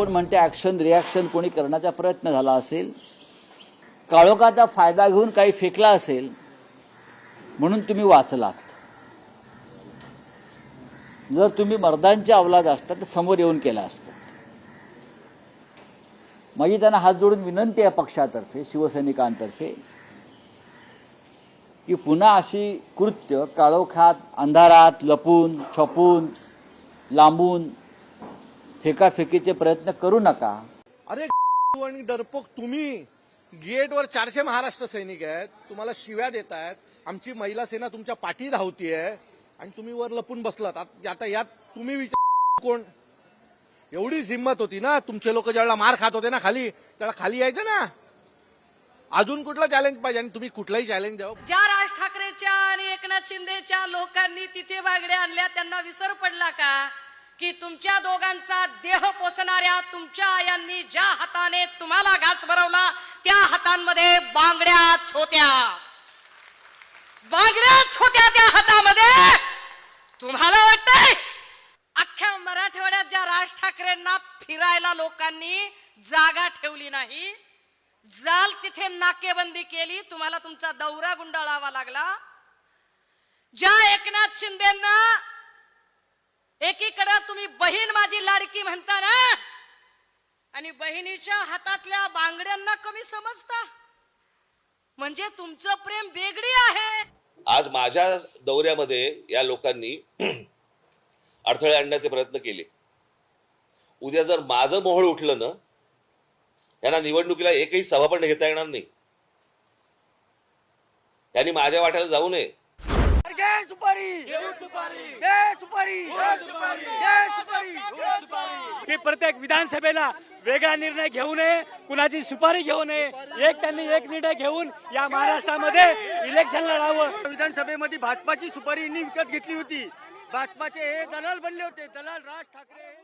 कोण म्हणते action reaction कोणी करण्याचा प्रयत्न झाला असेल काळोखाचा फायदा घेऊन काही फेकला असेल म्हणून तुम्ही वाचलात. जर तुम्ही मर्दांच्या अवलाद असता तर समोर येऊन केला असतं. माझी त्यांना हात जोडून विनंती आहे पक्षातर्फे शिवसैनिकांतर्फे की पुन्हा अशी कृत्य काळोखात अंधारात लपून छपून लांबून फेकाफेकीचे प्रयत्न करू नका. अरे आणि डरपोक तुम्ही. गेटवर चारशे महाराष्ट्र सैनिक आहेत. तुम्हाला शिव्या देत आहेत आमची महिला सेना तुमच्या पाठी धावतीये. आणि तुम्ही वर लपून बसलात. आत- यात तुम्ही विचार कोण? एवढी हिंमत होती ना? तुमचे लोक ज्यावेळेला मार खात होते ना खाली त्याला खाली यायचं ना? अजून कुठलं चॅलेंज पाहिजे? आणि तुम्ही कुठलाही चॅलेंज द्या ज्या राज ठाकरेच्या आणि एकनाथ शिंदेच्या लोकांनी तिथे बागड्या आणल्या. त्यांना विसर पडला का? की तुमच्या दोघांचा देह पोसणाऱ्या तुमच्या आयांनी ज्या हाताने तुम्हाला घास भरवला त्या हातांमध्ये बांगड्याच होत्या. बांगड्याच होत्या त्या हातामध्ये. तुम्हाला वाटतंय? अख्ख्या मराठवाड्यात ज्या राज ठाकरेंना फिरायला लोकांनी जागा ठेवली नाही जाल तिथे नाकेबंदी केली तुम्हाला तुमचा दौरा गुंडाळावा लागला. ज्या एकनाथ शिंदेना एकीकडे तुम्ही बहीण माझी लाडकी म्हणता ना? आणि बहिणीच्या हातातल्या बांगड्यांना कमी समजता? म्हणजे तुमचं प्रेम बेगडी आहे. आज माझ्या दौऱ्यामध्ये या लोकांनी अडथळे आणण्याचे प्रयत्न केले. उद्या जर माझं मोहळ उठलं ना यांना निवडणुकीला एकही सभा पण घेता येणार नाही. यांनी माझ्या वाट्याला जाऊ नये. सुपारी! सुपारी! की प्रत्येक विधानसभेला वेगळा निर्णय घेऊ नये कुणाची सुपारी घेऊ नये. एक त्यांनी एक निर्णय घेऊन या महाराष्ट्रामध्ये इलेक्शन लढावं. विधानसभेमध्ये भाजपाची सुपारी विकत घेतली होती. भाजपाचे हे दलाल बनले होते. दलाल राज ठाकरे